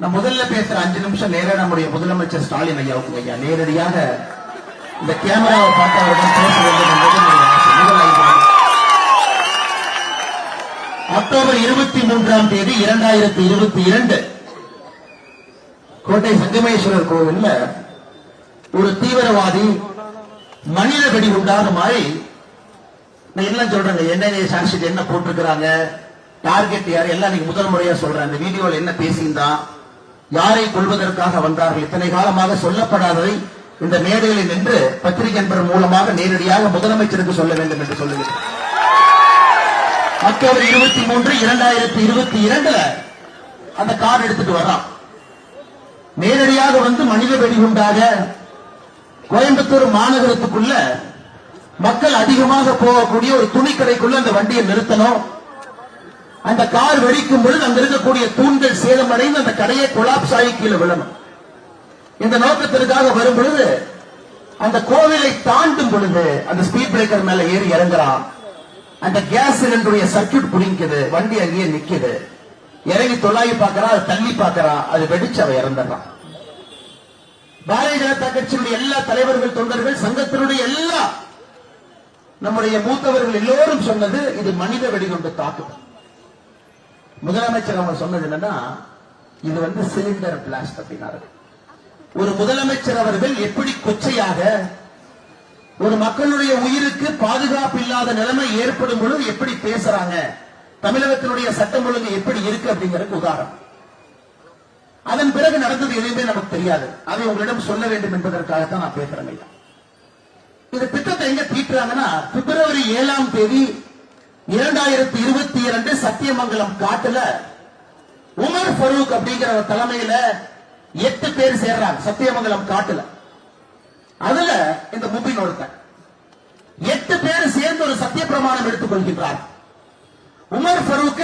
நான் முதல்ல பேசுற அஞ்சு நிமிஷம் நேர நம்முடைய முதலமைச்சர் ஸ்டாலின் ஐயாவுக்கு ஐயா. நேரடியாக இந்த கேமராவை பார்த்து பேச வேண்டும் என்பது அக்டோபர் இருபத்தி மூன்றாம் தேதி இரண்டாயிரத்தி இருபத்தி இரண்டு கோட்டை சங்கமேஸ்வரர் கோவில்ல ஒரு தீவிரவாதி மனித வெடி உண்டாத மாதிரி நான் எல்லாம் சொல்றேங்க. என்ன சாட்சிட்டு என்ன போட்டிருக்கிறாங்க டார்கெட் யார் எல்லாம் நீங்க முதல் முறையா சொல்றேன். அந்த வீடியோல என்ன பேசியிருந்தான் யாரை கொள்வதற்காக வந்தார்கள்? இத்தனை காலமாக சொல்லப்படாததை இந்த மேடையில் நின்று பத்திரிகை நண்பர் மூலமாக நேரடியாக முதலமைச்சருக்கு சொல்ல வேண்டும் என்று சொல்லுகிறேன். அக்டோபர் இருபத்தி மூன்று இரண்டாயிரத்தி இருபத்தி இரண்டுல அந்த கார் எடுத்துட்டு வர்றான். நேரடியாக வந்து மனித வெடிகுண்டாக கோயம்புத்தூர் மாநகரத்துக்குள்ள மக்கள் அதிகமாக போகக்கூடிய ஒரு துணிக்கடைக்குள்ள அந்த வண்டியை நிறுத்தணும். அந்த கார் வெடிக்கும் பொழுது அங்க இருக்கக்கூடிய தூண்கள் சேதமடைந்து அந்த கடையை கொலாப்ஸ் ஆகி கீழே விழணும். இந்த நோக்கத்திற்காக வரும் பொழுது அந்த கோவிலை தாண்டும் பொழுது அந்த ஸ்பீட் பிரேக்கர் மேல ஏறி இறங்குறான். அந்த கேஸ் சிலிண்டருடைய சர்க்கியூட் புடிங்குது வண்டி அங்கேயே நிக்குது. இறங்கி தொல்லாயி பாக்குறான் அது தள்ளி பாக்குறான் அது வெடிச்சு அவ இறந்துடுறான். பாரதிய ஜனதா கட்சியினுடைய எல்லா தலைவர்கள் தொண்டர்கள் சங்கத்தினுடைய எல்லா நம்முடைய மூத்தவர்கள் எல்லோரும் சொன்னது இது மனித வெடிகுண்டு தாக்குதல். முதலமைச்சர் அவங்க சொன்னது என்னன்னா இது வந்து சிலிண்டர் பிளாஸ்ட் அப்படின்னாரு. ஒரு முதலமைச்சர் அவர்கள் எப்படி கொச்சையாக ஒரு மக்களுடைய உயிருக்கு பாதுகாப்பு இல்லாத நிலைமை ஏற்படும் பொழுது எப்படி பேசுறாங்க? தமிழகத்தினுடைய சட்டம் ஒழுங்கு எப்படி இருக்கு அப்படிங்கிறதுக்கு உதாரணம். அதன் பிறகு நடந்தது எதுவுமே நமக்கு தெரியாது. அதை உங்களிடம் சொல்ல வேண்டும் என்பதற்காகத்தான் நான் பேசுறேன் ஐயா. இந்த திட்டத்தை எங்க தீட்டுறாங்கன்னா பிப்ரவரி ஏழாம் தேதி இரண்டாயிரத்தி இருபத்தி இரண்டு சத்தியமங்கலம் காட்டுல உமர் ஃபரூக் அப்படிங்கிற ஒரு தலைமையில எட்டு பேர் சேர்றாங்க சத்தியமங்கலம் காட்டுல. அதுல இந்த முபின் ஒருத்தன். எட்டு பேர் சேர்ந்து ஒரு சத்திய பிரமாணம் எடுத்துக் கொள்கின்றார் உமர் ஃபரூக்க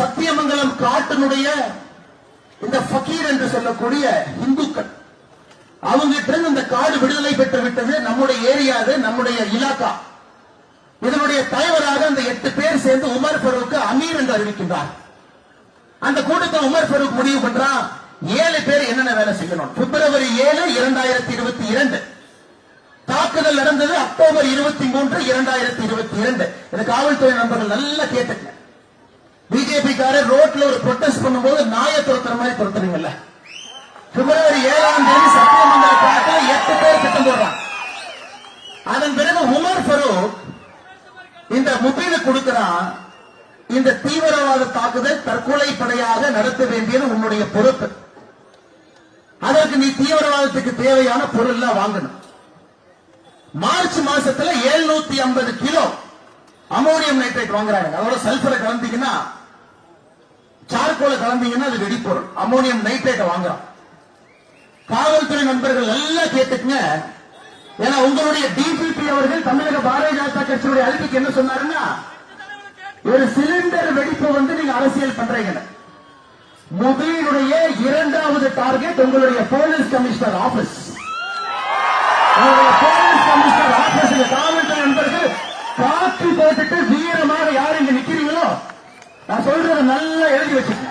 சத்தியமங்கலம் காட்டினுடைய இந்த ஃபக்கீர் என்று சொல்லக்கூடிய இந்துக்கள் அவங்க இருந்து இந்த காடு விடுதலை பெற்று விட்டது நம்முடைய ஏரியாது நம்முடைய இலாக்கா. இதனுடைய தலைவராக அந்த எட்டு பேர் சேர்ந்து உமர் பருவுக்கு அமீர் என்று அறிவிக்கின்றார். அந்த கூட்டத்தை உமர் ஃபரூக் முடிவு பண்றான் ஏழு பேர் என்னென்ன வேலை செய்யணும்? பிப்ரவரி ஏழு இரண்டாயிரத்தி இருபத்தி இரண்டு. தாக்குதல் நடந்தது அக்டோபர் இருபத்தி மூன்று இரண்டாயிரத்தி இருபத்தி இரண்டு. இது காவல்துறை நண்பர்கள் நல்லா கேட்டுங்க. பிஜேபி காரர் ரோட்ல ஒரு ப்ரொட்டஸ்ட் பண்ணும்போது நாயை துரத்துற மாதிரி துரத்துறீங்கல்ல. பிப்ரவரி ஏழாம் தேதி சத்தியமங்கல காட்டில் எட்டு பேர் திட்டம் போடுறான் அதன் பிறகு உமர் ஃபரூக் இந்த முபீனு கொடுக்கிறான் இந்த தீவிரவாத தாக்குதல் தற்கொலை படையாக நடத்த வேண்டியது உன்னுடைய பொறுப்பு. அதற்கு நீ தீவிரவாதத்துக்கு தேவையான பொருள் எல்லாம் வாங்கணும். மார்ச் மாசத்துல 750 ஐம்பது கிலோ அமோனியம் நைட்ரேட் வாங்குறாங்க. அதோட சல்பரை கலந்தீங்கன்னா சார்கோலை கலந்தீங்கன்னா அது வெடிப்பொருள். அமோனியம் நைட்ரேட்டை வாங்குறான். காவல்துறை நண்பர்கள் நல்லா கேட்டுக்குங்க. ஏன்னா உங்களுடைய எம்பி அவர்கள் தமிழக பாரதிய ஜனதா கட்சியுடைய அறிக்கைக்கு என்ன சொன்னாருன்னா ஒரு சிலிண்டர் வெடிப்பு வந்து நீங்க அரசியல் பண்றீங்க மொபைலுடைய இரண்டாவது டார்கெட் உங்களுடைய police commissioner office. Police commissioner office காவல்துறை நண்பர்கள் காப்பி போட்டுட்டு வீரமாக யார் இங்க நிக்கிறீங்களோ நான் சொல்றதை நல்லா எழுதி வச்சுக்கோங்க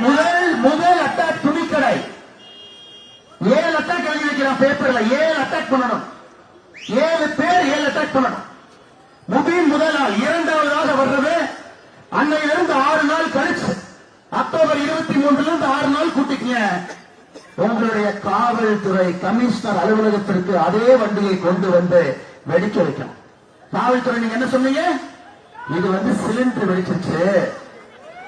முதல் முதல் அட்டாக் துணிக்கடை ஏழு அட்டாக் பேப்பர்ல ஏழு அட்டாக் பண்ணணும். ஏழு பேர் ஏழு அட்டாக் பண்ணணும். முபீன் முதல் நாள் இரண்டாவதாக வர்றது அன்னையிலிருந்து ஆறு நாள் கழிச்சு. அக்டோபர் இருபத்தி மூன்றுல இருந்து ஆறு நாள் கூட்டிக்கீங்க. உங்களுடைய காவல்துறை கமிஷனர் அலுவலகத்திற்கு அதே வண்டியை கொண்டு வந்து வெடிக்க வைக்கணும். காவல்துறை நீங்க என்ன சொன்னீங்க? இது வந்து சிலிண்டர் வெடிச்சிருச்சு.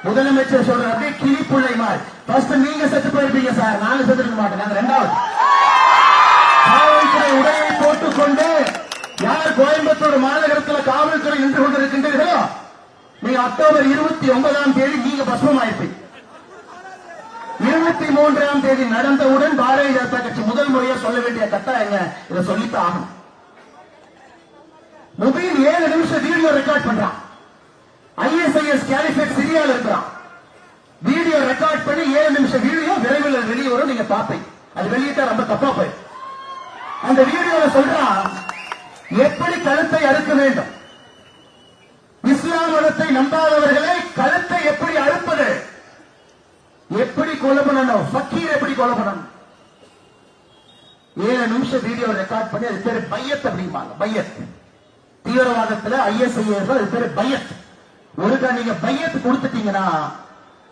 முதலமைச்சர் சொல்ற அப்படியே கிளிப்புள்ளை மாதிரி. நீங்க செத்து போயிருப்பீங்க சார். நாங்க செத்துருக்க மாட்டேன். ரெண்டாவது. தங்களுடைய உடையை போட்டுக்கொண்டு யார் கோயம்புத்தூர் மாநகரத்தில் காவல்துறை நின்று கொண்டிருக்கின்றீர்களோ நீ அக்டோபர் இருபத்தி ஒன்பதாம் தேதி நீங்க பஸ்மமாயிருப்பீங்க இருபத்தி மூன்றாம் தேதி நடந்தவுடன் பாரதிய ஜனதா கட்சி முதல் முறையா சொல்ல வேண்டிய கட்டாயங்க இதை சொல்லித்தான் ஆகணும். முபீன் ஏழு நிமிஷம் வீடியோ ரெக்கார்ட் பண்றான். ஐஎஸ்ஐஎஸ் கேலிஃபேட் சிரியால இருக்கிறான். வீடியோ ரெக்கார்ட் பண்ணி ஏழு நிமிஷம் வீடியோ விரைவில் வெளியே வரும் நீங்க பாப்பீங்க அது வெளியிட்டா ரொம்ப தப்பா போய் அந்த வீடியோ சொல்றான் எப்படி கழுத்தை அறுக்க வேண்டும்? இஸ்லாம் மதத்தை நம்பாதவர்களை கழுத்தை எப்படி அறுப்பது? எப்படி கொலை பண்ணணும்? ஃபக்கீர் எப்படி கொலை பண்ணணும்? ஏழு நிமிஷம் வீடியோ ரெக்கார்ட் பண்ணி அது பேரு பையத் அப்படிம்பாங்க பையத். தீவிரவாதத்துல ஐஎஸ்ஐஎஸ் அது பேரு பையத். ஒருக்கா நீங்க பையத் கொடுத்துட்டீங்கன்னா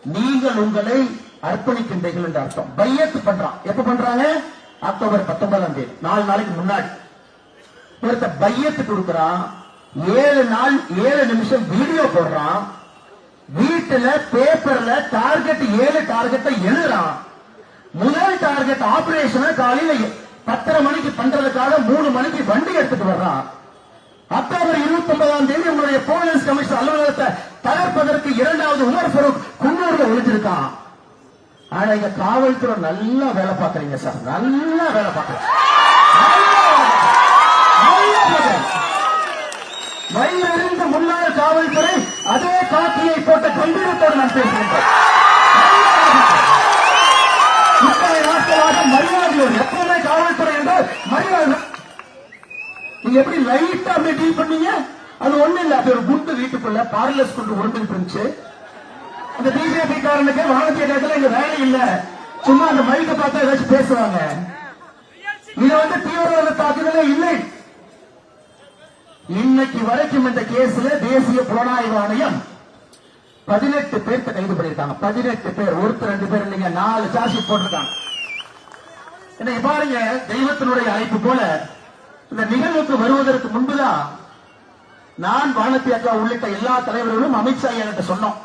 நீங்கள் உங்களை அர்ப்பணிக்கின்றீர்கள் என்று அர்த்தம். பையத் பண்றான். எப்ப பண்றாங்க? அக்டோபர் பத்தொன்பதாம் தேதி நாலு நாளைக்கு முன்னாடி. ஒருத்த பையத்து கொடுக்கறான் ஏழு நாள் ஏழு நிமிஷம் வீடியோ போடுறான் வீட்டுல பேப்பர்ல டார்கெட் ஏழு டார்கெட்டை எழுதுறான். முதல் டார்கெட் ஆபரேஷன் காலையில பத்தரை மணிக்கு பண்றதுக்காக மூணு மணிக்கு வண்டி எடுத்துட்டு வர்றான். அக்டோபர் இருபத்தி ஒன்பதாம் தேதி உங்களுடைய போலீஸ் கமிஷனர் அலுவலகத்தை தகர்ப்பதற்கு இரண்டாவது உமர் ஃபரூக் குன்னூர்ல ஒழிஞ்சிருக்கான் ஆனா இந்த காவல்துறை நல்லா வேலை பார்க்கறீங்க சார். நல்லா வேலை பார்க்கறீங்க. மயிலிருந்து முன்னாள் காவல்துறை அதே காக்கியை போட்ட கம்பீரத்தோடு நான் பேசுகின்றேன் இத்தனை நாட்களாக மரியாதையோடு எப்பவுமே காவல்துறை என்றால் மரியாதை நீங்க எப்படி லைட்டா அப்படியே டீல் பண்ணீங்க? அது ஒண்ணு இல்ல. அது ஒரு குண்டு வீட்டுக்குள்ள பார்லஸ் குண்டு உடம்பு இருந்துச்சு. அந்த பிஜேபி காரனுக்கு வானத்திய நேரத்தில் இங்க வேலை இல்ல. சும்மா அந்த மைக்க பார்த்தா ஏதாச்சும் பேசுவாங்க. இது வந்து தீவிரவாத தாக்குதலே இல்லை. இன்னைக்கு வரைக்கும் இந்த கேஸ்ல தேசிய புலனாய்வு ஆணையம் பதினெட்டு பேர்த்த கைது பண்ணிருக்காங்க பதினெட்டு பேர். ஒருத்தர் ரெண்டு பேர் இல்லைங்க. நாலு சார்ஜ் போட்டிருக்காங்க. இன்னைக்கு பாருங்க தெய்வத்தினுடைய அழைப்பு போல இந்த நிகழ்வுக்கு வருவதற்கு முன்புதான் நான் வானத்தி அக்கா உள்ளிட்ட எல்லா தலைவர்களும் அமித்ஷா என்கிட்ட சொன்னோம்.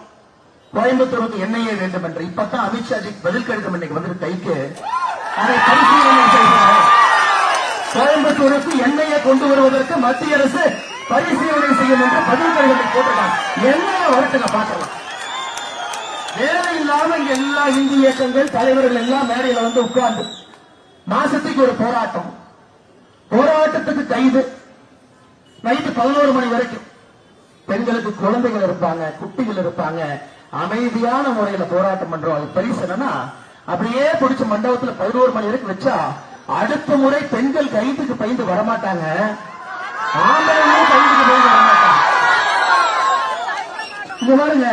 கோயம்புத்தூருக்கு என்னையே வேண்டும் என்று இப்பதான் அமித்ஷாஜி பதில் கடிதம் இன்னைக்கு வந்து கைக்கு அதை பரிசீலனை செய்கிறார். கோயம்புத்தூருக்கு எண்ணெயை கொண்டு வருவதற்கு மத்திய அரசு பரிசீலனை செய்யும் என்று பதில் கடிதத்தை போட்டிருக்காங்க என்ன வரட்டுங்க பார்க்கலாம். வேலை இல்லாம இங்க எல்லா இந்தி இயக்கங்கள் தலைவர்கள் எல்லாம் மேடையில வந்து உட்கார்ந்து மாசத்துக்கு ஒரு போராட்டம். போராட்டத்துக்கு கைது. நைட்டு பதினோரு மணி வரைக்கும். பெண்களுக்கு குழந்தைகள் இருப்பாங்க குட்டிகள் இருப்பாங்க. அமைதியான முறையில போராட்டம் பண்றோம். அது பரிசு என்னன்னா அப்படியே பிடிச்ச மண்டபத்துல பதினோரு மணி வரைக்கும் வச்சா அடுத்த முறை பெண்கள் கைதுக்கு பயந்து வரமாட்டாங்க. ஆம்பளைங்களும் கைதுக்கு பயந்து வரமாட்டாங்க. இங்க பாருங்க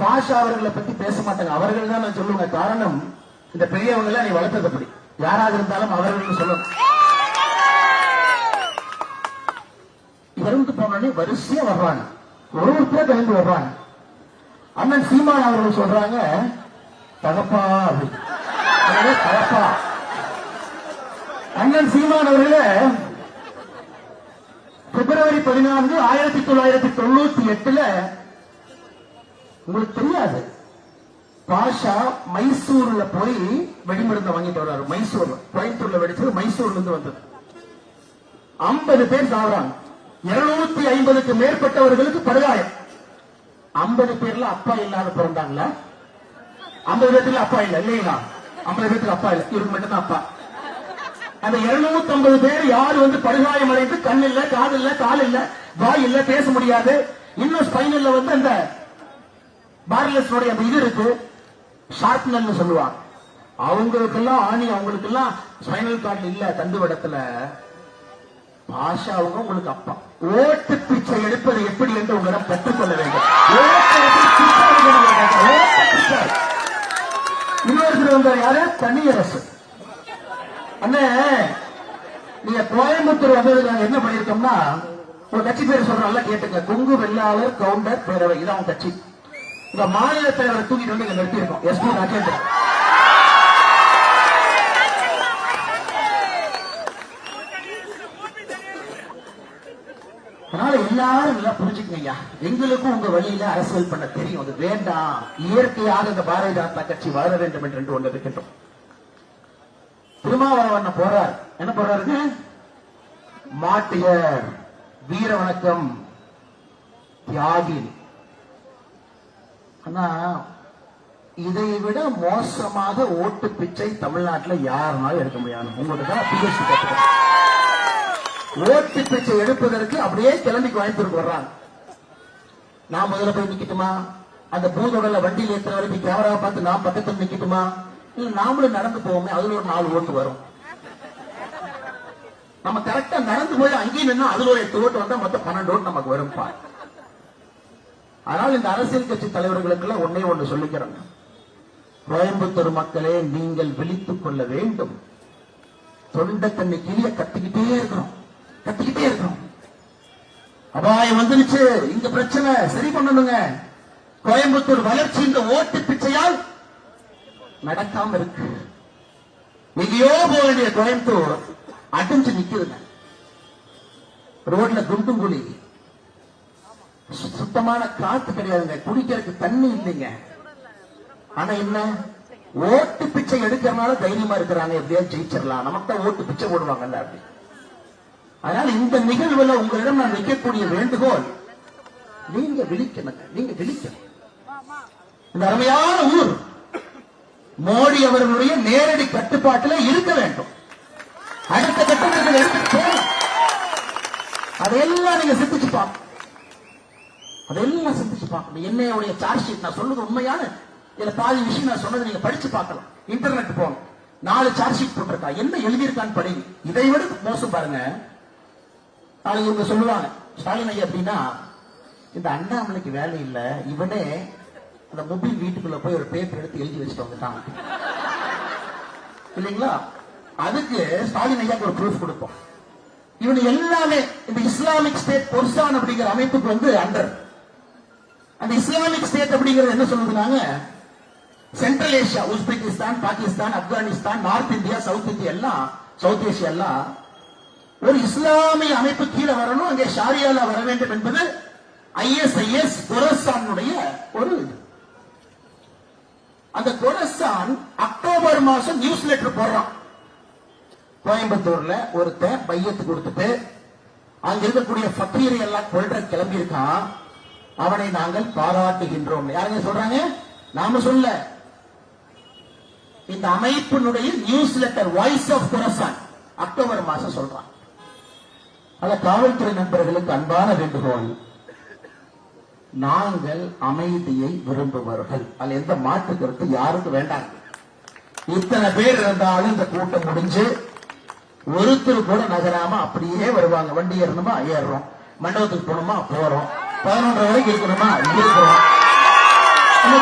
பாஷா அவர்களை பத்தி பேச மாட்டாங்க. அவர்கள் தான் நான் சொல்லுவேன். காரணம் இந்த பெரியவங்க நீ வளர்த்தது அப்படி. யாராக இருந்தாலும் அவர்கள் சொல்லணும். இறந்து போனோடனே வரிசையா வர்றாங்க. ஒரு ஒருத்தர் கலந்து வர்றாங்க. அண்ணன் சீமான் அவர்கள் சொல்றாங்க தகப்பா தகப்பா. அண்ணன் சீமான் அவர்களே பிப்ரவரி பதினான்கு ஆயிரத்தி தொள்ளாயிரத்தி தொண்ணூத்தி எட்டுல உங்களுக்கு தெரியாது பாஷா மைசூர்ல போய் வெடிமருந்தை வாங்கிட்டு வர்றாரு மைசூர்ல. கோயம்புத்தூர்ல வெடிச்சது மைசூர்ல இருந்து வந்தது. ஐம்பது பேர் சாகுறாங்க இருநூத்தி ஐம்பதுக்கு மேற்பட்டவர்களுக்கு படுகாயம். ஐம்பது பேர்ல அப்பா இல்லாத பிறந்தாங்களா? ஐம்பது பேர்ல அப்பா இல்ல இல்லைங்களா? ஐம்பது பேர்த்துக்கு அப்பா இல்ல இவருக்கு மட்டும் தான் அப்பா. அந்த 250 ஐம்பது பேர் யாரு வந்து படுகாயம் அடைந்து கண் இல்ல காது இல்ல கால் இல்ல வாய் இல்ல பேச முடியாது. இன்னும் ஸ்பைனல்ல வந்து அந்த பார்லஸோட அந்த இது இருக்கு ஷார்ப்னல் சொல்லுவாங்க. அவங்களுக்கெல்லாம் ஆணி அவங்களுக்கெல்லாம் ஸ்பைனல் கார்டு இல்ல தண்டுவடத்துல. ஆஷாவுக்கும் உங்களுக்கு அப்பா. ஓட்டு பிச்சை எடுப்பது எப்படி என்று உங்களிடம் கற்றுக்கொள்ள வேண்டும். இன்னொருத்தர் வந்தார் யாரு? தனியரசு அண்ணே நீங்க கோயம்புத்தூர் வந்ததுல என்ன பண்ணிருக்கோம்னா ஒரு கட்சி பேர் சொல்றோம்ல கேட்டுங்க கொங்கு வெள்ளாளர் கவுண்டர் பேரவை. இதான் அவங்க கட்சி. உங்க மாநில தலைவரை தூக்கிட்டு வந்து இங்க நிறுத்தியிருக்கோம். எஸ் பி ராஜேந்திரன் அதனால எல்லாரும் நல்லா புரிஞ்சுக்கங்க. எங்களுக்கும் உங்க வழியில அரசியல் பண்ண தெரியும். அது வேண்டாம். இயற்கையாக இந்த பாரதிய ஜனதா கட்சி வளர வேண்டும் என்று ஒன்று இருக்கின்றோம் திருமாவளவன் போறார். என்ன போறாருங்க? மாட்டியர் வீர வணக்கம் தியாகி ஆனா இதை விட மோசமாக ஓட்டு பிச்சை தமிழ்நாட்டில் யாருனாலும் எடுக்க முடியாது. உங்களுக்கு தான் பிஎஸ்சி கத்துக்கிறேன் ஓட்டு பிச்சை எடுப்பதற்கு அப்படியே கிளம்பி கோயம்புத்தூருக்கு வர்றாங்க நான் முதல்ல போய் நிக்கட்டுமா? அந்த பூதோடல வண்டியில் ஏற்ற வரைக்கும் கேமரா பார்த்து நான் பக்கத்தில் நிக்கட்டுமா? இல்ல நாமளும் நடந்து போவோமே அதுல ஒரு நாலு ஓட்டு வரும். நம்ம கரெக்டா நடந்து போய் அங்கேயும் நின்னா அதுல ஒரு எட்டு ஓட்டு வந்தா மொத்தம் பன்னெண்டு ஓட்டு நமக்கு வரும் பார் இந்த அரசியல் கட்சி தலைவர்களுக்கு எல்லாம் ஒன்னே ஒண்ணு சொல்லிக்கிறேன். கோயம்புத்தூர் மக்களே நீங்கள் விழித்துக் கொள்ள வேண்டும். தொண்டை தண்ணி கீழே கத்திக்கிட்டே இருக்கிறோம் கத்திக்கிட்டே இருக்கணும். அபாயம் வந்துருச்சு. இங்க பிரச்சனை சரி பண்ணணுங்க. கோயம்புத்தூர் வளர்ச்சி இந்த ஓட்டு பிச்சையால் நடக்காம இருக்கு. எங்கேயோ போக வேண்டிய கோயம்புத்தூர் அடிஞ்சு நிக்குதுங்க. ரோட்ல குண்டும் குழி. சு- சுத்தமான காத்து கிடையாதுங்க. குடிக்கிறதுக்கு தண்ணி இல்லைங்க. ஆனா என்ன? ஓட்டு பிச்சை எடுக்கிறனால தைரியமா இருக்கிறாங்க. எப்படியாவது ஜெயிச்சிடலாம். நமக்கு தான் ஓட்டு பிச்சை போடுவாங்கல்ல அப்படி. அதனால இந்த நிகழ்வுல உங்களிடம் நான் வைக்கக்கூடிய வேண்டுகோள் நீங்க விழிக்கணுங்க நீங்க விழிக்கணும். இந்த அருமையான ஊர் மோடி அவர்களுடைய நேரடி கட்டுப்பாட்டில் இருக்க வேண்டும். அடுத்த கட்டத்தில் எடுத்துட்டு போகணும். அதையெல்லாம் நீங்க சிந்திச்சு பார்க்கணும். அதெல்லாம் சிந்திச்சு பார்க்கணும். என்னையுடைய சார்ஜ் ஷீட் நான் சொல்றது உண்மையான இதுல பாதி விஷயம் நான் சொன்னதை நீங்க படிச்சு பார்க்கலாம். இன்டர்நெட் போகணும். நாலு சார்ஜ் ஷீட் போட்டிருக்கா. என்ன எழுதியிருக்கான்னு படிங்க. இதை விட மோசம் பாருங்க. நாளைக்கு இவங்க சொல்லுவாங்க. ஸ்டாலின் ஐயா அப்படின்னா இந்த அண்ணாமலைக்கு வேலை இல்ல இவனே அந்த மொபைல் வீட்டுக்குள்ள போய் ஒரு பேப்பர் எடுத்து எழுதி வச்சுட்டு வந்துட்டான். இல்லைங்களா? அதுக்கு ஸ்டாலின் ஐயாக்கு ஒரு ப்ரூஃப் கொடுப்போம். இவனு எல்லாமே இந்த இஸ்லாமிக் ஸ்டேட் பொர்சான் அப்படிங்கிற அமைப்புக்கு வந்து அண்டர் அந்த இஸ்லாமிக் ஸ்டேட் அப்படிங்கிறது என்ன சொல்லுதுனாங்க? Central Asia Uzbekistan Pakistan Afghanistan north India south India எல்லாம் சவுத் ஏஷியா எல்லாம் ஒரு இஸ்லாமிய அமைப்பு கீழே வரணும் அங்கே ஷாரியால வர வேண்டும் என்பது ஐஎஸ்ஐஎஸ் கொரசானுடைய ஒரு இது அந்த கொரசான் அக்டோபர் மாசம் நியூஸ் லெட்டர் போடுறான். கோயம்புத்தூர்ல ஒருத்தன் பையத்து கொடுத்துட்டு அங்க இருக்கக்கூடிய ஃபக்கீரை எல்லாம் கொள்ற கிளம்பி இருக்கான் அவனை நாங்கள் பாராட்டுகின்றோம். யாருங்க சொல்றாங்க? நாம சொல்ல. இந்த அமைப்பினுடைய newsletter voice of Khorasan October மாசம் சொல்றான். ஆனா காவல்துறை நண்பர்களுக்கு அன்பான வேண்டுகோள். நாங்கள் அமைதியை விரும்புபவர்கள். அதுல எந்த மாற்று கருத்து யாருக்கும் வேண்டாம். இத்தனை பேர் இருந்தாலும் இந்த கூட்டம் முடிஞ்சு ஒருத்தர் கூட நகராம அப்படியே வருவாங்க. வண்டி ஏறணுமா? ஏறுறோம். மண்டபத்துக்கு போகணுமா? போறோம். பதினொன்றரை வரைக்கும் இருக்கணுமா? இருக்கிறோம்.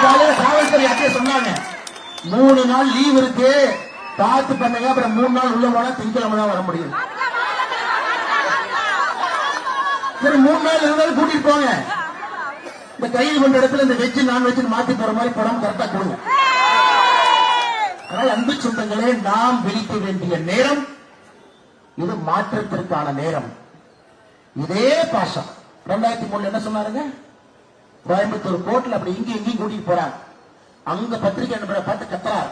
காலையில காவல்துறை அட்டே சொன்னாங்க. மூணு நாள் லீவ் இருக்கு. பார்த்து பண்ணுங்க. அப்புறம் மூணு நாள் உள்ள போனா திங்கக்கிழமை தான் வர முடியும். சரி மூணு நாள் இருந்தாலும் கூட்டிட்டு போங்க. இந்த கையில் கொண்ட இடத்துல இந்த வெஜ் நான் வெஜ் மாத்தி போற மாதிரி படம் கரெக்டா கொடுங்க. அதனால் அன்பு சொந்தங்களே நாம் விழிக்க வேண்டிய நேரம் இது மாற்றத்திற்கான நேரம். இதே பாஷம். ரெண்டாயிரத்தி மூணுல என்ன சொன்னாருங்க? கோயம்புத்தூர் கோர்ட்ல அப்படி இங்கேயும் இங்கேயும் கூட்டிட்டு போறாங்க. அங்க பத்திரிகை அனுப்புற பார்த்து கத்துறாரு.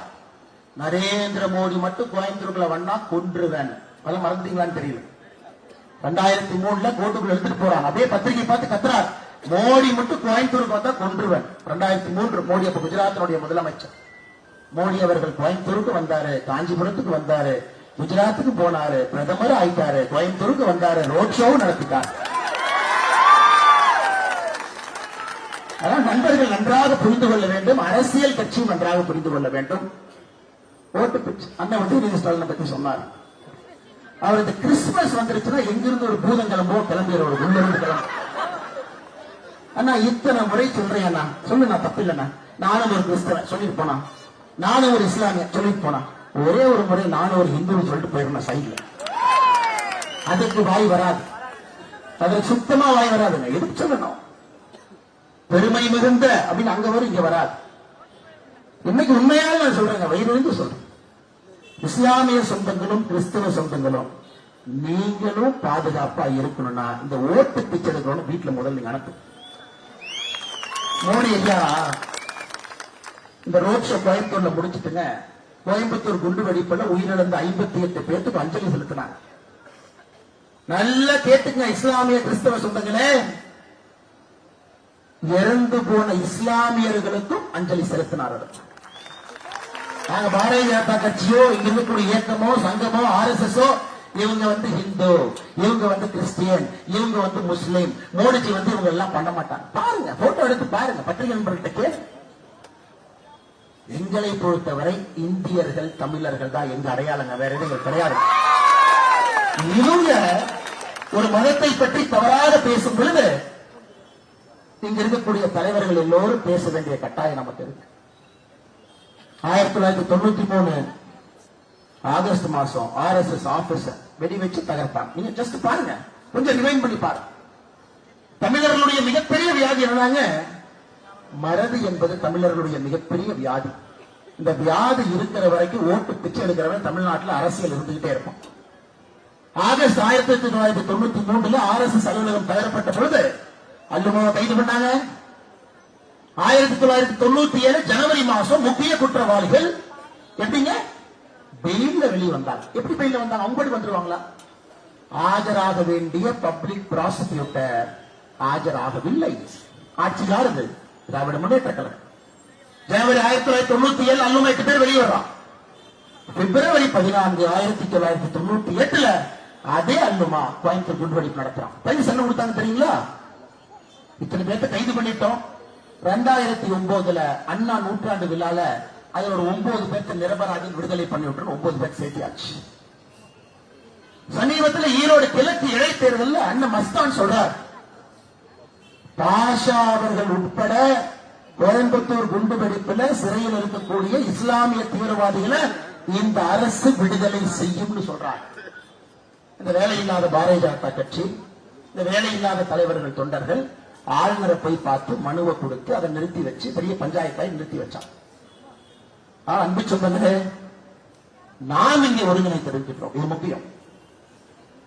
நரேந்திர மோடி மட்டும் கோயம்புத்தூருக்குள்ள வந்தா கொன்றுவேன் அதெல்லாம் மறந்துட்டீங்களான்னு தெரியல. ரெண்டாயிரத்தி மூணுல கோர்ட்டுக்குள்ள எடுத்துட்டு போறாங்க. அப்படியே பத்திரிகை பார்த்து கத்துறாரு. மோடி மட்டும் கோயம்புத்தூருக்கு வந்தா கொன்றுவேன். ரெண்டாயிரத்தி மூன்று மோடி அப்ப குஜராத்தினுடைய முதலமைச்சர். மோடி அவர்கள் கோயம்புத்தூருக்கு வந்தாரு காஞ்சிபுரத்துக்கு வந்தாரு குஜராத்துக்கு போனாரு பிரதமர் ஆயிட்டாரு கோயம்புத்தூருக்கு வந்தாரு ரோட் ஷோவும் நடத்திட்டார். அதான் நண்பர்கள் நன்றாக புரிந்து கொள்ள வேண்டும் அரசியல் கட்சியும் நன்றாக புரிந்து கொள்ள வேண்டும். ஓட்டு பிச்சு. அண்ணன் வந்து ஸ்டாலினை பத்தி சொன்னார். அவர் இந்த கிறிஸ்துமஸ் வந்துருச்சுன்னா எங்கிருந்து ஒரு பூதம் கிளம்போ கிளம்பிடுற ஒரு உள்ள இருந்து கிளம்பு அண்ணா இத்தனை முறை சொல்றேன் அண்ணா. சொல்லு நான் தப்பு இல்லைண்ணா. நானும் ஒரு கிறிஸ்தவன். சொல்லிட்டு போனா. நானும் ஒரு இஸ்லாமிய சொல்லிட்டு போனா. ஒரே ஒரு முறை நானும் ஒரு ஹிந்துன்னு சொல்லிட்டு போயிருந்தேன் சைட்ல அதுக்கு வாய் வராது. அதற்கு சுத்தமா வாய் வராதுங்க. எதுக்கு சொல்லணும்? பெருமை மிகுந்த அப்படின்னு அங்க வரும் இங்க வராது. இன்னைக்கு உண்மையாக நான் சொல்றேங்க. வயிறு சொல்றேன். இஸ்லாமிய சொந்தங்களும் கிறிஸ்தவ சொந்தங்களும் நீங்களும் பாதுகாப்பா இருக்கணும்னா இந்த ஓட்டு பிச்சை எடுக்கணும்னு வீட்டுல முதல்ல நீங்க அனுப்பு. மோடி ஐயா இந்த ரோட் ஷோ கோயம்புத்தூர்ல முடிச்சிட்டுங்க கோயம்புத்தூர் குண்டு வெடிப்புல உயிரிழந்த ஐம்பத்தி எட்டு பேர்த்துக்கு அஞ்சலி செலுத்தினாங்க. நல்லா கேட்டுங்க இஸ்லாமிய கிறிஸ்தவ சொந்தங்களே. இறந்து போன இஸ்லாமியர்களுக்கும் அஞ்சலி செலுத்தினார் அவர். நாங்க பாரதிய ஜனதா கட்சியோ இங்க இருக்கக்கூடிய இயக்கமோ சங்கமோ ஆர்எஸ்எஸ்ஓ இவங்க வந்து ஹிந்து இவங்க வந்து கிறிஸ்டியன் இவங்க வந்து முஸ்லீம் மோடிஜி வந்து இவங்க எல்லாம் பண்ண மாட்டாங்க. பாருங்க போட்டோ எடுத்து பாருங்க பத்திரிகை நண்பர்கிட்ட எங்களை பொறுத்தவரை இந்தியர்கள் தமிழர்கள் தான் எங்க அடையாளங்க. வேற எதுவும் கிடையாது. இவங்க ஒரு மதத்தை பற்றி தவறாக பேசும் பொழுது இங்க இருக்கக்கூடிய தலைவர்கள் எல்லோரும் பேச வேண்டிய கட்டாயம் நமக்கு இருக்கு. ஆயிரத்தி தொள்ளாயிரத்தி தொண்ணூத்தி மூணு ஆகஸ்ட் மாசம் ஆர் எஸ் ஆபீசர் வெடி வச்சு தகர்த்தான். நீங்க ஜஸ்ட் பாருங்க. கொஞ்சம் ரிவைன் பண்ணி பாருங்க தமிழர்களுடைய மிகப்பெரிய வியாதி என்னன்னாங்க? மறதி என்பது தமிழர்களுடைய மிகப்பெரிய வியாதி. இந்த வியாதி இருக்கிற வரைக்கும் ஓட்டு பிச்சை எடுக்கிறவன் தமிழ்நாட்டில் அரசியல் இருந்துகிட்டே இருக்கும் ஆகஸ்ட் ஆயிரத்தி தொள்ளாயிரத்தி தொண்ணூத்தி மூணுல ஆர் எஸ் எஸ் அலுவலகம் தயாரப்பட்ட பொழுது அல்லுமாவை கைது பண்ணாங்க? ஆயிரத்தி தொள்ளாயிரத்தி தொண்ணூத்தி ஏழு ஜனவரி மாசம் முக்கிய குற்றவாளிகள் எப்படிங்க? பெயில்ல வெளியே வந்தாங்க. எப்படி பெயில வந்தாங்க? அவங்க வந்துருவாங்களா? ஆஜராக வேண்டிய பப்ளிக் ப்ராசிக்யூட்டர் ஆஜராகவில்லை. ஆட்சி யாருது திராவிட முன்னேற்ற கழகம். ஜனவரி ஆயிரத்தி தொள்ளாயிரத்தி தொண்ணூத்தி ஏழு அல்லுமா எட்டு பேர் வெளியே வர்றான். பிப்ரவரி பதினான்கு ஆயிரத்தி தொள்ளாயிரத்தி தொண்ணூத்தி எட்டுல அதே அல்லுமா கோயம்புத்தூர் குண்டுவெடிப்பு நடத்துறான். பையன் சண்டை கொடுத்தாங்க தெரியுங்களா? இத்தனை பேர்த்த கைது பண்ணிட்டோம். ரெண்டாயிரத்தி ஒன்பதுல அண்ணா நூற்றாண்டு விழால அதுல ஒரு ஒன்பது பேர்த்த நிரபராஜன் விடுதலை பண்ணி விட்டு ஒன்பது பேர் சேர்த்தியாச்சு சமீபத்துல ஈரோடு கிழக்கு இடைத்தேர்தல் அண்ணன் மஸ்தான் சொல்றார் பாஷா அவர்கள் உட்பட கோயம்புத்தூர் குண்டு வெடிப்புல சிறையில் இருக்கக்கூடிய இஸ்லாமிய தீவிரவாதிகளை இந்த அரசு விடுதலை செய்யும்னு சொல்றார். இந்த வேலையில்லாத பாரதிய ஜனதா கட்சி இந்த வேலையில்லாத தலைவர்கள் தொண்டர்கள் ஆளுநரை போய் பார்த்து மனுவை கொடுத்து அதை நிறுத்தி வச்சு பெரிய பஞ்சாயத்தாய் நிறுத்தி வச்சான். ஆனா அன்பு சொன்னே நாம் இங்கே ஒருங்கிணைத்திருக்கின்றோம் இது முக்கியம்.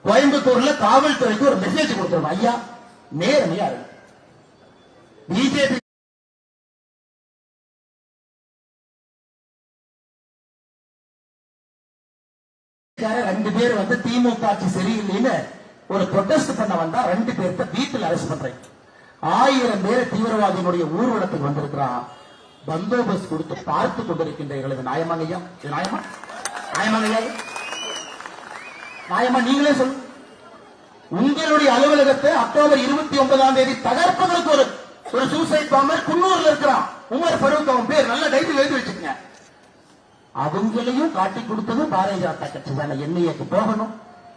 கோயம்புத்தூர்ல காவல்துறைக்கு ஒரு மெசேஜ் கொடுத்துருவோம் ஐயா நேர்மையா இருக்கு பிஜேபி ரெண்டு பேர் வந்து திமுக ஆட்சி சரியில்லைன்னு ஒரு ப்ரொடெஸ்ட் பண்ண வந்தா ரெண்டு பேர்த்த வீட்டில் அரெஸ்ட் பண்றேன். ஆயிரம் பேர் தீவிரவாதியினுடைய ஊர்வலத்துக்கு வந்திருக்கிறான் பந்தோபஸ்த் கொடுத்து பார்த்து கொண்டிருக்கின்றீர்கள் இது நியாயமாங்க ஐயா. இது நியாயமா நியாயமாங்க ஐயா நியாயமா நீங்களே சொல்லுங்க உங்களுடைய அலுவலகத்தை அக்டோபர் இருபத்தி ஒன்பதாம் தேதி தகர்ப்பதற்கு ஒரு ஒரு சூசைட் பாம்பர் குன்னூர்ல இருக்கிறான். உமர் ஃபரூக் அவன் பேர். நல்ல டைட்டில் எழுதி வச்சுக்கங்க அவங்களையும் காட்டி கொடுத்தது பாரதிய ஜனதா கட்சி தானே. என்ஐஏக்கு போகணும்.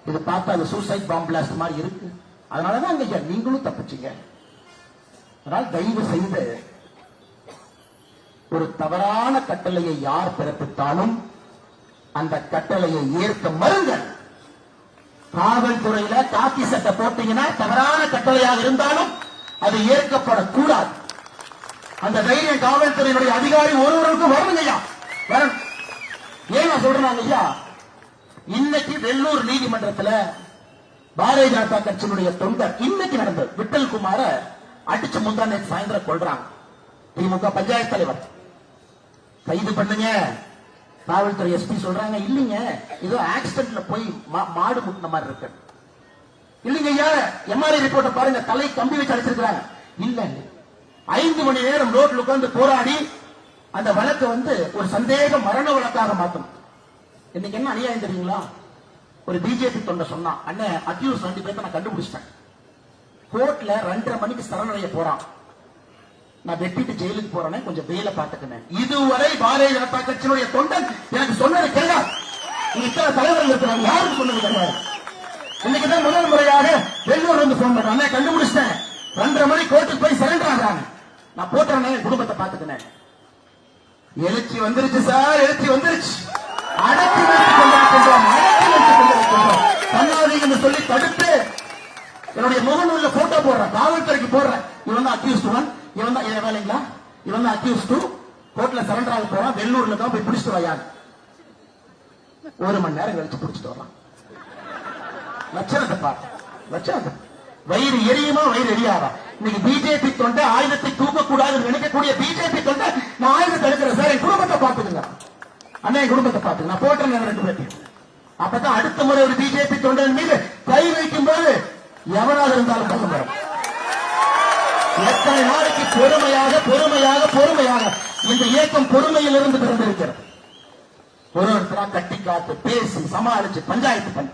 இது பார்த்தா அது சூசைட் பாம்பிளாஸ்ட் மாதிரி இருக்கு. அதனாலதான் அங்க ஐயா நீங்களும் தப்பிச்சீங்க. அதனால் தயவு செய்து ஒரு தவறான கட்டளையை யார் பிறப்பித்தாலும் அந்த கட்டளையை ஏற்க மறுங்கள். காவல்துறையில காக்கி சட்டை போட்டீங்கன்னா தவறான கட்டளையாக இருந்தாலும் அது ஏற்கப்படக்கூடாது. அந்த தைரியம் காவல்துறையினுடைய அதிகாரி ஒருவருக்கும் வரணும் ஐயா. வரும். ஏன் நான் சொல்றேன் ஐயா? இன்னைக்கு வெள்ளூர் நீதிமன்றத்துல பாரதிய ஜனதா கட்சியினுடைய தொண்டர் இன்னைக்கு நடந்தது. விட்டல் குமார அடிச்சு முந்தா நேற்று சாயந்தரம் கொள்றாங்க. திமுக பஞ்சாயத்து தலைவர். கைது பண்ணுங்க. காவல்துறை எஸ்பி சொல்றாங்க இல்லைங்க ஏதோ ஆக்சிடென்ட்ல போய் மா- மாடு முட்டின மாதிரி இருக்கு. இல்லைங்க ஐயா எம்ஆர்ஐ ரிப்போர்ட்டை பாருங்க தலை கம்பி வச்சு அடிச்சிருக்கிறாங்க. இல்ல ஐந்து மணி நேரம் ரோட்ல உட்கார்ந்து போராடி அந்த வழக்கை வந்து ஒரு சந்தேக மரண வழக்காக மாத்தணும். இன்னைக்கு என்ன அநியாயம் தெரியுங்களா? ஒரு பிஜேபி தொண்டை சொன்னான் அண்ணன் அக்யூஸ் ரெண்டு பேர்த்த நான் கண்டுபிடிச்சிட்டேன். கோர்ட்ல ரெண்டரை மணிக்கு சரணடைய போறான். நான் வெட்டிட்டு ஜெயிலுக்கு போறேனே கொஞ்சம் வெயில பாத்துக்கினேன் இதுவரை பாரதிய ஜனதா கட்சியினுடைய தொண்டன் எனக்கு சொன்னது கேட்க இத்தனை தலைவர்கள் இருக்கிறாங்க யாருக்கு சொன்னது கிடையாது இன்னைக்கு தான் முதல் முறையாக வெள்ளூர் வந்து போன் பண்றேன் கண்டுபிடிச்சிட்டேன். ரெண்டரை மணி கோர்ட்டுக்கு போய் சரண்டர் ஆகிறாங்க. நான் போட்டுறேன் என் குடும்பத்தை பாத்துக்கினேன் எழுச்சி வந்துருச்சு சார் எழுச்சி வந்துருச்சு. அடக்கி வைத்துக் கொண்டிருக்கின்றோம் அடக்கி வைத்துக் கொண்டிருக்கின்றோம் சொல்லி தடுத்து என்னுடைய முகநூல்ல போட்டோ போடுறேன். காவல்துறைக்கு போடுறேன். இவன் தான் அக்யூஸ்ட் ஒன் இவன் தான் வேலைங்களா? இவன் தான் அக்யூஸ் டூ கோர்ட்ல சரண்டர் ஆக போறான். வெள்ளூர்ல தான் போய் பிடிச்சிட்டு வையாங்க ஒரு மணி நேரம் கழிச்சு பிடிச்சிட்டு வரலாம். லட்சணத்தை பாரு. லட்சணத்தை. வயிறு எரியுமா? வயிறு எரியாதா? இன்னைக்கு பிஜேபி தொண்டை ஆயுதத்தை தூக்கக்கூடாதுன்னு நினைக்கக்கூடிய பிஜேபி தொண்டை நான் ஆயுதத்தை எடுக்கிறேன் சார் என் குடும்பத்தை பாத்துக்குங்க அண்ணா என் குடும்பத்தை பாத்துங்க நான் போட்டேன் ரெண்டு பேர்த்தையும். அப்பதான் அடுத்த முறை ஒரு பிஜேபி தொண்டன் மீது கை வைக்கும் போது எவனாக இருந்தாலும் பக்கம் எத்தனை நாளைக்கு பொறுமையாக பொறுமையாக பொறுமையாக இந்த இயக்கம் பொறுமையிலிருந்து பிறந்திருக்கிறது. ஒரு ஒருத்தரா கட்டி காத்து பேசி சமாளிச்சு பஞ்சாயத்து பண்ணி.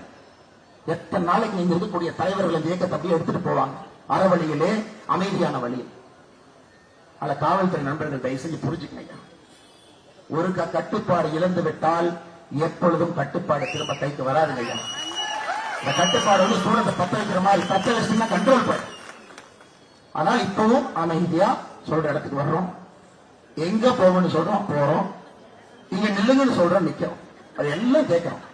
எத்தனை நாளைக்கு நீங்க இருக்கக்கூடிய தலைவர்கள் இந்த இயக்கத்தை அப்படியே எடுத்துட்டு போவாங்க? அறவழியிலே அமைதியான வழி அத காவல்துறை நண்பர்கள் தயவு செஞ்சு புரிஞ்சுக்கங்க ஒரு க- கட்டுப்பாடு இழந்து விட்டால் எப்பொழுதும் கட்டுப்பாடு திரும்ப கைக்கு வராதுங்க ஐயா. இந்த கட்டுப்பாடு வந்து சூழலை பத்த வைக்கிற மாதிரி பத்த வச்சுன்னா கண்ட்ரோல் பண்ண ஆனா இப்பவும் அமைதியா சொல்ற இடத்துக்கு வர்றோம். எங்க போகணும்னு சொல்றோம் போறோம். இங்க நில்லுங்கன்னு சொல்றோம் நிக்கிறோம். அது எல்லாம் கேட்கிறோம்.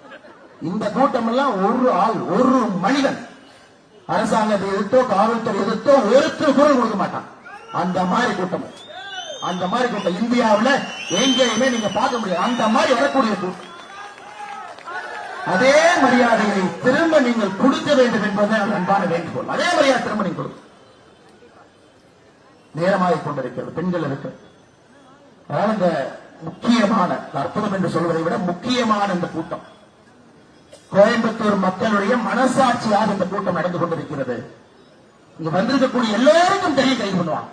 இந்த கூட்டம் எல்லாம் ஒரு ஆள் ஒரு மனிதன். அரசாங்கத்தை எதிர்த்தோ காவல்துறை எதிர்த்தோ ஒருத்தர் குரல் கொடுக்க மாட்டான். அந்த மாதிரி கூட்டம். அந்த மாதிரி கூட்டம் இந்தியாவுல எங்கேயுமே நீங்க பார்க்க முடியாது. அந்த மாதிரி வரக்கூடிய கூட்டம். அதே மரியாதையை திரும்ப நீங்கள் கொடுக்க வேண்டும் என்பது அன்பான வேண்டுகோள். அதே மரியாதை திரும்ப நீங்கள் கொடுக்க நேரமாகிக் கொண்டிருக்கிறது. பெண்கள் இருக்கு. அதாவது இந்த முக்கியமான அற்புதம் என்று சொல்வதை விட முக்கியமான இந்த கூட்டம். கோயம்புத்தூர் மக்களுடைய மனசாட்சியாக இந்த கூட்டம் நடந்து கொண்டிருக்கிறது. இங்க வந்திருக்கக்கூடிய எல்லோருக்கும் தெரிய கை பண்ணுவாங்க.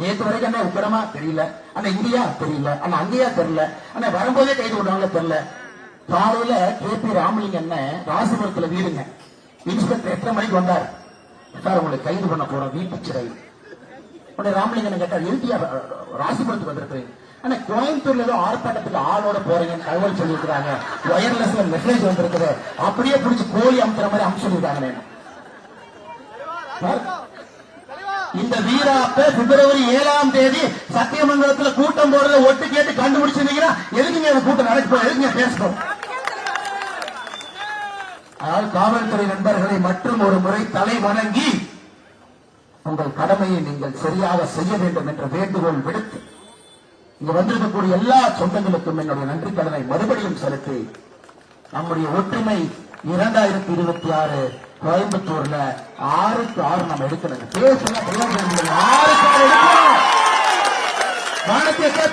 நேற்று வரைக்கும் என்ன உக்கரமா தெரியல. ஆனா இங்கேயா தெரியல. ஆனா அங்கேயா தெரியல. ஆனா வரும்போதே கைது பண்ணுவாங்க தெரியல. காலையில கே பி ராமலிங்க அண்ணன் ராசிபுரத்துல வீடுங்க. இன்ஸ்பெக்டர் எத்தனை மணிக்கு வந்தார்? சார் உங்களை கைது பண்ண போறோம் வீட்டு சிறை. உடனே ராமலிங்கன் கேட்டார் எழுதியா ராசிபுரத்துக்கு வந்திருக்கிறீங்க? ஆனா கோயம்புத்தூர்ல ஏதோ ஆர்ப்பாட்டத்துக்கு ஆளோட போறீங்கன்னு தகவல் சொல்லியிருக்கிறாங்க. ஒயர்லெஸ்ல மெசேஜ் வந்திருக்குது. அப்படியே பிடிச்சி கோழி அமுத்துற மாதிரி அமுச்சு சொல்லியிருக்காங்க இந்த வீராப்ப பிப்ரவரி ஏழாம் தேதி சத்தியமங்கலத்துல கூட்டம் போடுறத ஒட்டு கேட்டு கண்டுபிடிச்சிருந்தீங்கன்னா எதுக்குங்க கூட்டம் நடக்க எதுக்குங்க பேசணும் அதனால் காவல்துறை நண்பர்களை மற்றும் ஒரு முறை தலை வணங்கி உங்கள் கடமையை நீங்கள் சரியாக செய்ய வேண்டும் என்ற வேண்டுகோள் விடுத்து இங்க வந்திருக்கக்கூடிய எல்லா சொந்தங்களுக்கும் என்னுடைய நன்றி கடனை மறுபடியும் செலுத்தி நம்முடைய ஒற்றுமை இரண்டாயிரத்தி இருபத்தி ஆறு கோயம்புத்தூர்ல ஆறுக்கு ஆறு நம்ம எடுக்கிறது பேசுங்க ஆறுக்கு ஆறு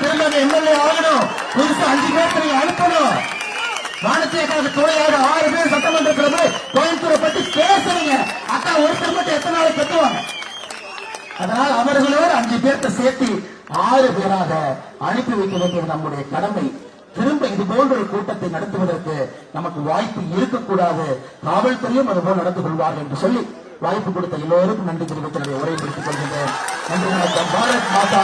திரும்ப எம்எல்ஏ ஆகணும். புதுசா அஞ்சு பேருக்கு அனுப்பணும். வானத்தியக்காக துணையாக ஆறு பேர் சட்டமன்றத்தில் போய் கோயம்புத்தூரை பத்தி பேசுறீங்க. அக்கா ஒருத்தர் மட்டும் எத்தனை நாள் கட்டுவாங்க? அதனால் அவர்களோடு அஞ்சு பேர்த்த சேர்த்து ஆறு பேராக அனுப்பி வைக்க வேண்டியது நம்முடைய கடமை. திரும்ப இது போன்ற ஒரு கூட்டத்தை நடத்துவதற்கு நமக்கு வாய்ப்பு இருக்கக்கூடாது. காவல்துறையும் அதுபோல் நடந்து கொள்வார்கள் என்று சொல்லி வாய்ப்பு கொடுத்த எல்லோருக்கும் நன்றி தெரிவித்து என்னுடைய உரையை முடித்துக் கொள்கின்றேன். நன்றி வணக்கம். பாரத் மாதா